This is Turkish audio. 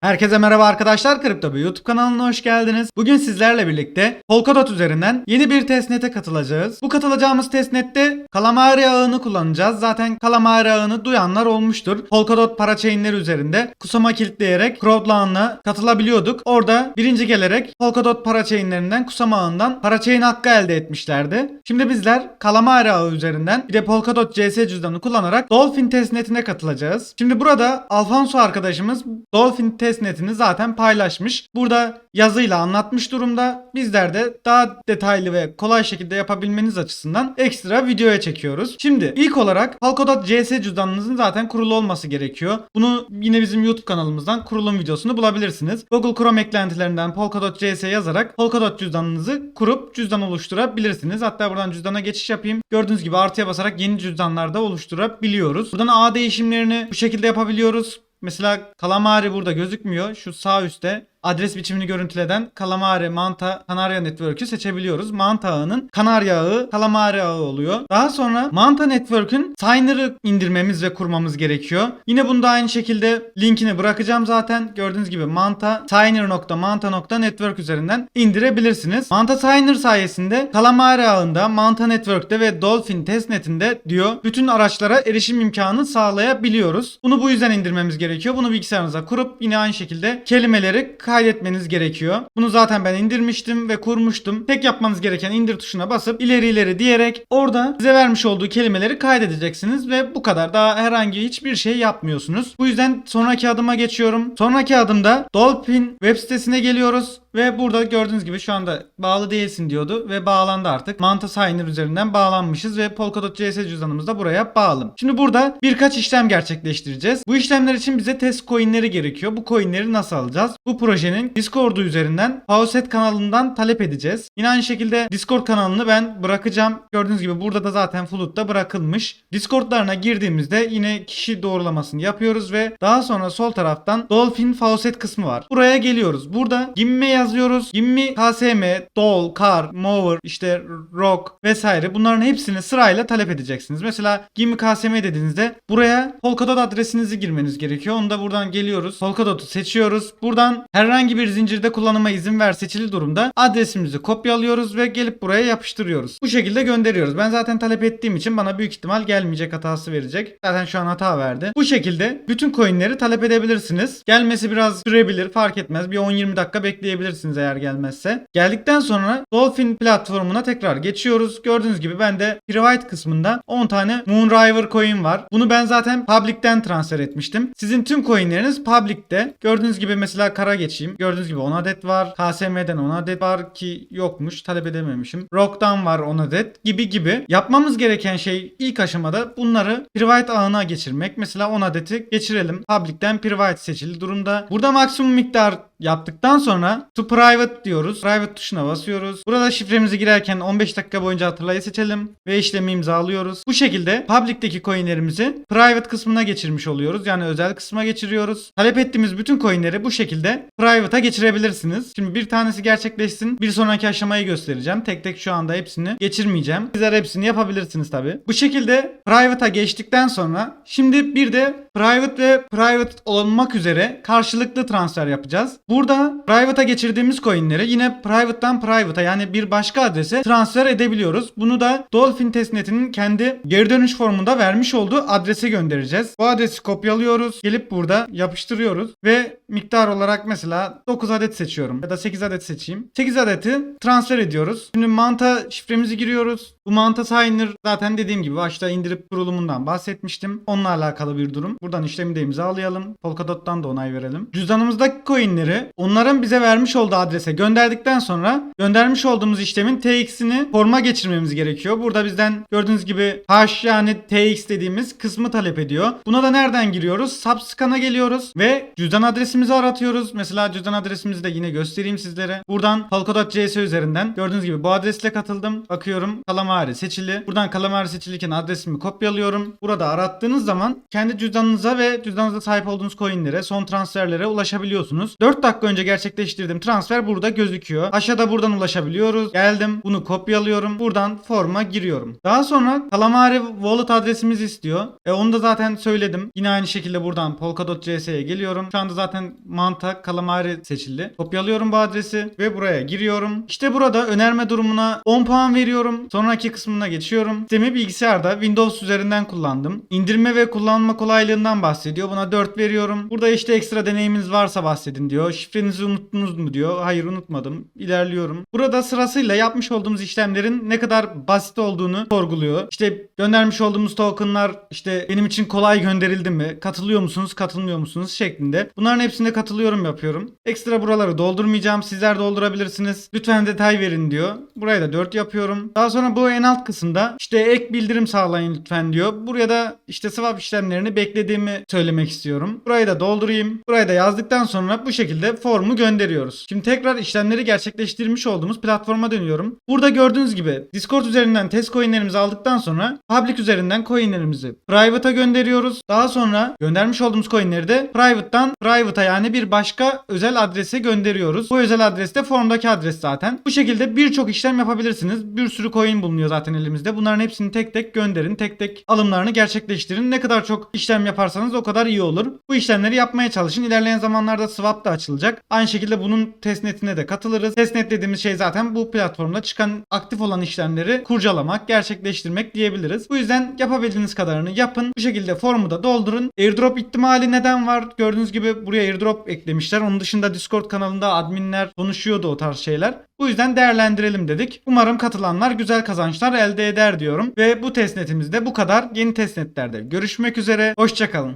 Herkese merhaba arkadaşlar Kripto Bey YouTube kanalına hoş geldiniz. Bugün sizlerle birlikte Polkadot üzerinden yeni bir testnet'e katılacağız. Bu katılacağımız testnet'te Kalamari ağını kullanacağız. Zaten Kalamari ağını duyanlar olmuştur. Polkadot parachain'leri üzerinde Kusama kilitleyerek Crowdloan'la katılabiliyorduk. Orada birinci gelerek Polkadot parachain'lerinden Kusama ağından parachain hakkı elde etmişlerdi. Şimdi bizler Kalamari ağı üzerinden bir de Polkadot CS cüzdanı kullanarak Dolphin testnet'ine katılacağız. Şimdi burada Alfonso arkadaşımız Dolphin testnet'ini zaten paylaşmış. Burada yazıyla anlatmış durumda. Bizler de daha detaylı ve kolay şekilde yapabilmeniz açısından ekstra videoya çekiyoruz. Şimdi ilk olarak Polkadot CS cüzdanınızın zaten kurulu olması gerekiyor. Bunu yine bizim YouTube kanalımızdan kurulum videosunu bulabilirsiniz. Google Chrome eklentilerinden Polkadot CS yazarak Polkadot cüzdanınızı kurup cüzdan oluşturabilirsiniz. Hatta buradan cüzdana geçiş yapayım. Gördüğünüz gibi artıya basarak yeni cüzdanlar da oluşturabiliyoruz. Buradan ağ değişimlerini bu şekilde yapabiliyoruz. Mesela Kalamari burada gözükmüyor. Şu sağ üstte adres biçimini görüntüleden Kalamari, Manta, Kanarya Network'ü seçebiliyoruz. Manta ağının Kanarya ağı, Kalamari ağı oluyor. Daha sonra Manta Network'ün Signer'ı indirmemiz ve kurmamız gerekiyor. Yine bunu da aynı şekilde linkini bırakacağım zaten. Gördüğünüz gibi Manta, Signer.manta.network üzerinden indirebilirsiniz. Manta Signer sayesinde Kalamari ağında, Manta Network'te ve Dolphin testnetinde diyor bütün araçlara erişim imkanı sağlayabiliyoruz. Bunu bu yüzden indirmemiz gerekiyor. Bunu bilgisayarınıza kurup yine aynı şekilde kelimeleri kaydetmeniz gerekiyor. Bunu zaten ben indirmiştim ve kurmuştum. Tek yapmanız gereken indir tuşuna basıp ileri ileri diyerek orada size vermiş olduğu kelimeleri kaydedeceksiniz ve bu kadar. Daha herhangi hiçbir şey yapmıyorsunuz. Bu yüzden sonraki adıma geçiyorum. Sonraki adımda Dolphin web sitesine geliyoruz ve burada gördüğünüz gibi şu anda bağlı değilsin diyordu ve bağlandı artık. Manta Signer üzerinden bağlanmışız ve Polkadot CS cüzdanımız da buraya bağlı. Şimdi burada birkaç işlem gerçekleştireceğiz. Bu işlemler için bize test coinleri gerekiyor. Bu coinleri nasıl alacağız? Bu projenin Discord'u üzerinden Pauset kanalından talep edeceğiz. Yine aynı şekilde Discord kanalını ben bırakacağım. Gördüğünüz gibi burada da zaten Flood'da bırakılmış. Discord'larına girdiğimizde yine kişi doğrulamasını yapıyoruz ve daha sonra sol taraftan Dolphin Faucet kısmı var. Buraya geliyoruz. Burada Gimme yazıyoruz. Gimmi, KSM, Dol, Kar, Mover, işte Rock vesaire bunların hepsini sırayla talep edeceksiniz. Mesela Gimmi KSM dediğinizde buraya Polkadot adresinizi girmeniz gerekiyor. Onu da buradan geliyoruz. Polkadot'u seçiyoruz. Buradan herhangi bir zincirde kullanıma izin ver seçili durumda adresimizi kopyalıyoruz ve gelip buraya yapıştırıyoruz. Bu şekilde gönderiyoruz. Ben zaten talep ettiğim için bana büyük ihtimal gelmeyecek hatası verecek. Zaten şu an hata verdi. Bu şekilde bütün coinleri talep edebilirsiniz. Gelmesi biraz sürebilir fark etmez. Bir 10-20 dakika bekleyebilirsiniz eğer gelmezse. Geldikten sonra Dolphin platformuna tekrar geçiyoruz. Gördüğünüz gibi bende private kısmında 10 tane Moonriver coin var. Bunu ben zaten public'ten transfer etmiştim. Sizin tüm coinleriniz public'te. Gördüğünüz gibi mesela kara geçeyim. Gördüğünüz gibi 10 adet var. KSM'den 10 adet var ki yokmuş. Talep edememişim. Rock'tan var 10 adet gibi gibi. Yapmamız gereken şey ilk aşamada bunları private ağına geçirmek. Mesela 10 adeti geçirelim. Public'ten private seçili durumda. Burada maksimum miktar yaptıktan sonra to private diyoruz. Private tuşuna basıyoruz. Burada şifremizi girerken 15 dakika boyunca hatırlayı seçelim ve işlemi imzalıyoruz. Bu şekilde public'teki coinlerimizi private kısmına geçirmiş oluyoruz. Yani özel kısma geçiriyoruz. Talep ettiğimiz bütün coinleri bu şekilde private'a geçirebilirsiniz. Şimdi bir tanesi gerçekleşsin. Bir sonraki aşamayı göstereceğim. Tek tek şu anda hepsini geçirmeyeceğim. Sizler hepsini yapabilirsiniz tabi. Bu şekilde private'a geçtikten sonra şimdi bir de private ve private olmak üzere karşılıklı transfer yapacağız. Burada private'a geçirdiğimiz coinleri yine private'dan private'a yani bir başka adrese transfer edebiliyoruz. Bunu da Dolphin testnetinin kendi geri dönüş formunda vermiş olduğu adrese göndereceğiz. Bu adresi kopyalıyoruz. Gelip burada yapıştırıyoruz ve miktar olarak mesela 9 adet seçiyorum ya da 8 adet seçeyim. 8 adeti transfer ediyoruz. Şimdi manta şifremizi giriyoruz. Bu manta signer zaten dediğim gibi başta indirip kurulumundan bahsetmiştim. Onunla alakalı bir durum. Buradan işlemi de imzalayalım. Polkadot'tan da onay verelim. Cüzdanımızdaki coinleri onların bize vermiş olduğu adrese gönderdikten sonra göndermiş olduğumuz işlemin TX'ini forma geçirmemiz gerekiyor. Burada bizden gördüğünüz gibi H yani TX dediğimiz kısmı talep ediyor. Buna da nereden giriyoruz? Subscan'a geliyoruz ve cüzdan adresimizi aratıyoruz. Mesela cüzdan adresimizi de yine göstereyim sizlere. Buradan Polkadot CS üzerinden gördüğünüz gibi bu adresle katıldım. Bakıyorum Kalamari seçili. Buradan Kalamari seçiliyken adresimi kopyalıyorum. Burada arattığınız zaman kendi cüzdanınız cüzdanınıza ve cüzdanınızda sahip olduğunuz coinlere, son transferlere ulaşabiliyorsunuz. 4 dakika önce gerçekleştirdiğim transfer burada gözüküyor. Aşağıda buradan ulaşabiliyoruz. Geldim. Bunu kopyalıyorum. Buradan forma giriyorum. Daha sonra Calamari wallet adresimizi istiyor. E onu da zaten söyledim. Yine aynı şekilde buradan Polkadot.cs'ye geliyorum. Şu anda zaten Manta Calamari seçildi. Kopyalıyorum bu adresi ve buraya giriyorum. İşte burada önerme durumuna 10 puan veriyorum. Sonraki kısmına geçiyorum. Sistemi bilgisayarda Windows üzerinden kullandım. İndirme ve kullanma kolaylığından bahsediyor. Buna 4 veriyorum. Burada işte ekstra deneyiminiz varsa bahsedin diyor. Şifrenizi unuttunuz mu diyor. Hayır unutmadım. İlerliyorum. Burada sırasıyla yapmış olduğumuz işlemlerin ne kadar basit olduğunu sorguluyor. İşte göndermiş olduğumuz tokenlar işte benim için kolay gönderildi mi? Katılıyor musunuz? Katılmıyor musunuz? şeklinde. Bunların hepsine katılıyorum yapıyorum. Ekstra buraları doldurmayacağım. Sizler doldurabilirsiniz. Lütfen detay verin diyor. Buraya da 4 yapıyorum. Daha sonra bu en alt kısımda işte ek bildirim sağlayın lütfen diyor. Buraya da işte swap işlemlerini beklediğimi söylemek istiyorum. Burayı da doldurayım. Burayı da yazdıktan sonra bu şekilde formu gönderiyoruz. Şimdi tekrar işlemleri gerçekleştirmiş olduğumuz platforma dönüyorum. Burada gördüğünüz gibi Discord üzerinden test coinlerimizi aldıktan sonra public üzerinden coinlerimizi private'a gönderiyoruz. Daha sonra göndermiş olduğumuz coinleri de private'dan private'a yani bir başka özel adrese gönderiyoruz. Bu özel adres de formdaki adres zaten. Bu şekilde birçok işlem yapabilirsiniz. Bir sürü coin bulunuyor zaten elimizde. Bunların hepsini tek tek gönderin. Tek tek alımlarını gerçekleştirin. Ne kadar çok işlem yaparsanız o kadar iyi olur. Bu işlemleri yapmaya çalışın. İlerleyen zamanlarda swap da açılacak. Aynı şekilde bunun testnetine de katılırız. Testnet dediğimiz şey zaten bu platformda çıkan aktif olan işlemleri kurcalamak, gerçekleştirmek diyebiliriz. Bu yüzden yapabildiğiniz kadarını yapın. Bu şekilde formu da doldurun. Airdrop ihtimali neden var? Gördüğünüz gibi buraya airdrop eklemişler. Onun dışında Discord kanalında adminler konuşuyordu o tarz şeyler. Bu yüzden değerlendirelim dedik. Umarım katılanlar güzel kazançlar elde eder diyorum. Ve bu testnetimizde bu kadar. Yeni testnetlerde görüşmek üzere. Hoşçakalın.